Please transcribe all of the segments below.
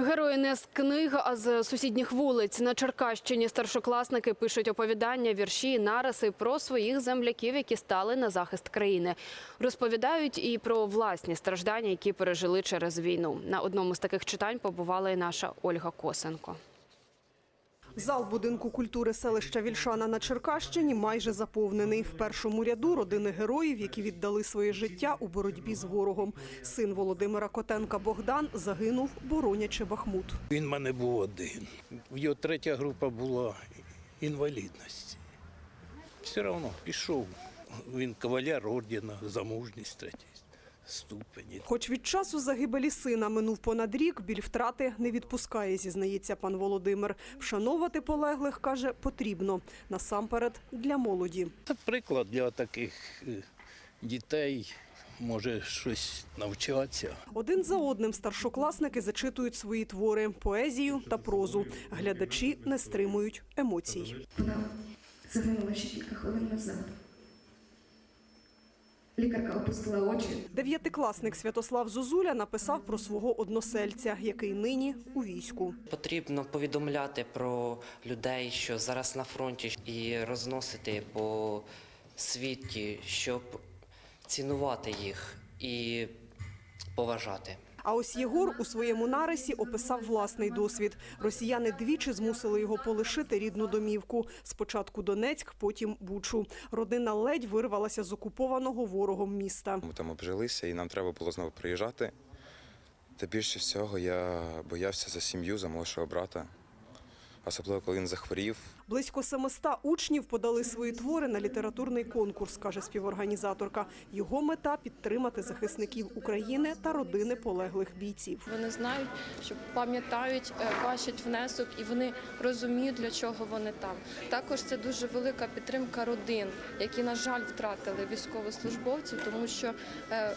Герої не з книг, а з сусідніх вулиць. На Черкащині старшокласники пишуть оповідання, вірші, і нариси про своїх земляків, які стали на захист країни. Розповідають і про власні страждання, які пережили через війну. На одному з таких читань побувала і наша Ольга Косенко. Зал будинку культури селища Вільшана на Черкащині майже заповнений. В першому ряду родини героїв, які віддали своє життя у боротьбі з ворогом. Син Володимира Котенка Богдан загинув, боронячи Бахмут. Він мене був один. Його третя група була інвалідності. Все одно пішов. Він каваляр ордена, замужність третій ступені. Хоч від часу загибелі сина минув понад рік, біль втрати не відпускає, зізнається пан Володимир. Вшановувати полеглих, каже, потрібно. Насамперед для молоді. Це приклад для таких е, дітей. Може щось навчатися. Один за одним старшокласники зачитують свої твори, поезію та прозу. Глядачі не стримують емоцій. Вона загинула ще кілька хвилин назад. Лікарка опустила очі. Дев'ятикласник Святослав Зозуля написав про свого односельця, який нині у війську. Потрібно повідомляти про людей, що зараз на фронті, і розносити по світі, щоб цінувати їх і поважати. А ось Єгор у своєму нарисі описав власний досвід. Росіяни двічі змусили його полишити рідну домівку. Спочатку Донецьк, потім Бучу. Родина ледь вирвалася з окупованого ворогом міста. Ми там обжилися, і нам треба було знову приїжджати. Та більше всього я боявся за сім'ю, за молодшого брата. Особливо, коли він захворів. Близько 700 учнів подали свої твори на літературний конкурс, каже співорганізаторка. Його мета підтримати захисників України та родини полеглих бійців. Вони знають, що пам'ятають, е, бачать внесок і вони розуміють, для чого вони там. Також це дуже велика підтримка родин, які, на жаль, втратили військовослужбовців, тому що е,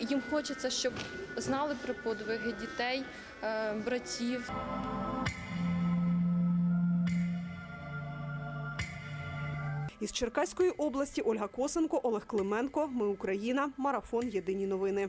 їм хочеться, щоб знали про подвиги дітей, е, братів. Із Черкаської області Ольга Косенко, Олег Клименко. Ми Україна. Марафон. Єдині новини.